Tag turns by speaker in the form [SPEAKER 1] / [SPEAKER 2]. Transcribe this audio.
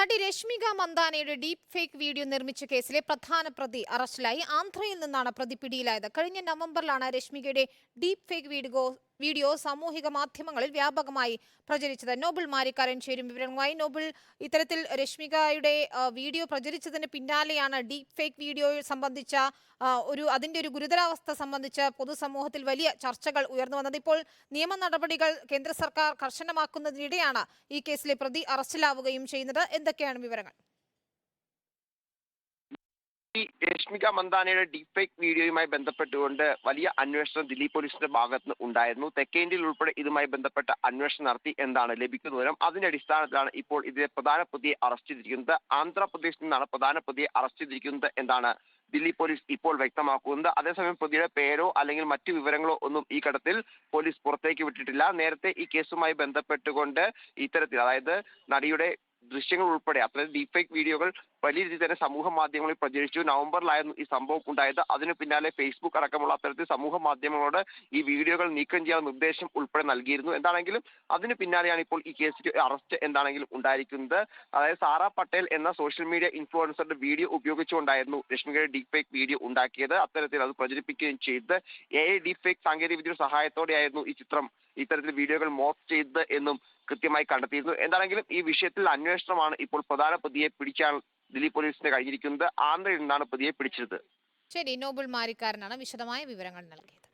[SPEAKER 1] നടി രശ്മിക മന്ദാനയുടെ deep fake video നിർമ്മിച്ച കേസിലെ പ്രധാന പ്രതി അറസ്റ്റിലായി. ആന്ധ്രയിൽ നിന്നാണ് പ്രതി പിടിയിലായത്. കഴിഞ്ഞ നവംബറിലാണ് രശ്മികയുടെ ഡീപ് ഫേക്ക് വീഡിയോ വീഡിയോ സാമൂഹിക മാധ്യമങ്ങളിൽ വ്യാപകമായി പ്രചരിച്ചത്. നോബിൾ മാരിക്കാരൻ ചേരും വിവരങ്ങളുമായി. നോബിൾ ഇത്തരത്തിൽ രശ്മികയുടെ വീഡിയോ പ്രചരിച്ചതിന് പിന്നാലെയാണ് ഡീപ് ഫേക്ക് വീഡിയോ സംബന്ധിച്ച ഒരു അതിന്റെ ഒരു ഗുരുതരാവസ്ഥ സംബന്ധിച്ച് പൊതുസമൂഹത്തിൽ വലിയ ചർച്ചകൾ ഉയർന്നു വന്നത്. ഇപ്പോൾ നിയമ നടപടികൾ കേന്ദ്ര സർക്കാർ കർശനമാക്കുന്നതിനിടെയാണ് ഈ കേസിലെ പ്രതി അറസ്റ്റിലാവുകയും ചെയ്യുന്നത്. എന്തൊക്കെയാണ് വിവരങ്ങൾ?
[SPEAKER 2] രശ്മിക മന്ദാനയുടെ ഡീപ് ഫേക്ക് വീഡിയോയുമായി ബന്ധപ്പെട്ടുകൊണ്ട് വലിയ അന്വേഷണം ദില്ലി പോലീസിന്റെ ഭാഗത്ത് നിന്ന് ഉണ്ടായിരുന്നു. തെക്കേ ഇന്ത്യയിൽ ഉൾപ്പെടെ ഇതുമായി ബന്ധപ്പെട്ട അന്വേഷണം നടത്തി എന്താണ് ലഭിക്കുന്ന വിവരം. അതിന്റെ അടിസ്ഥാനത്തിലാണ് ഇപ്പോൾ ഇതിലെ പ്രധാന പ്രതിയെ അറസ്റ്റ് ചെയ്തിരിക്കുന്നത്. ആന്ധ്രാപ്രദേശിൽ നിന്നാണ് പ്രധാന പ്രതിയെ അറസ്റ്റ് ചെയ്തിരിക്കുന്നത് എന്താണ് ദില്ലി പോലീസ് ഇപ്പോൾ വ്യക്തമാക്കുന്നത്. അതേസമയം പ്രതിയുടെ പേരോ അല്ലെങ്കിൽ മറ്റു വിവരങ്ങളോ ഒന്നും ഈ ഘട്ടത്തിൽ പോലീസ് പുറത്തേക്ക് വിട്ടിട്ടില്ല. നേരത്തെ ഈ കേസുമായി ബന്ധപ്പെട്ടുകൊണ്ട് ഇത്തരത്തിൽ അതായത് നടിയുടെ ദൃശ്യങ്ങൾ ഉൾപ്പെടെ അത്രയും ഡീപ് ഫേക്ക് വീഡിയോകൾ വലിയ രീതിയിൽ തന്നെ സമൂഹ മാധ്യമങ്ങളിൽ പ്രചരിച്ചു. നവംബറിലായിരുന്നു ഈ സംഭവം ഉണ്ടായത്. അതിന് പിന്നാലെ ഫേസ്ബുക്ക് അടക്കമുള്ള അത്തരത്തിൽ സമൂഹ മാധ്യമങ്ങളോട് ഈ വീഡിയോകൾ നീക്കം ചെയ്യാൻ നിർദ്ദേശം ഉൾപ്പെടെ നൽകിയിരുന്നു. എന്താണെങ്കിലും അതിന് പിന്നാലെയാണ് ഇപ്പോൾ ഈ കേസിൽ അറസ്റ്റ് എന്താണെങ്കിലും ഉണ്ടായിരിക്കുന്നത്. അതായത് സാറ പട്ടേൽ എന്ന സോഷ്യൽ മീഡിയ ഇൻഫ്ലുവൻസറുടെ വീഡിയോ ഉപയോഗിച്ചുകൊണ്ടായിരുന്നു രശ്മികയുടെ ഡീപേക്ക് വീഡിയോ ഉണ്ടാക്കിയത്. അത്തരത്തിൽ അത് പ്രചരിപ്പിക്കുകയും ചെയ്ത്. എ ഐ ഡീപേക്ക് സാങ്കേതിക വിദ്യയുടെ സഹായത്തോടെയായിരുന്നു ഈ ചിത്രം ഇത്തരത്തിൽ വീഡിയോകൾ മോഫ് ചെയ്തത് എന്നും കൃത്യമായി കണ്ടെത്തിയിരുന്നു. എന്താണെങ്കിലും ഈ വിഷയത്തിൽ അന്വേഷണമാണ് ഇപ്പോൾ പ്രധാന പ്രതിയെ പിടിക്കാൻ ദില്ലി പോലീസിന് കഴിഞ്ഞിരിക്കുന്നത് ആന്ധ്രയിൽ നിന്നാണ് പ്രതിയെ പിടിച്ചത്
[SPEAKER 1] ശരി നോബിൾ മാരിക്കാരനാണ് വിശദമായ വിവരങ്ങൾ നൽകിയത്.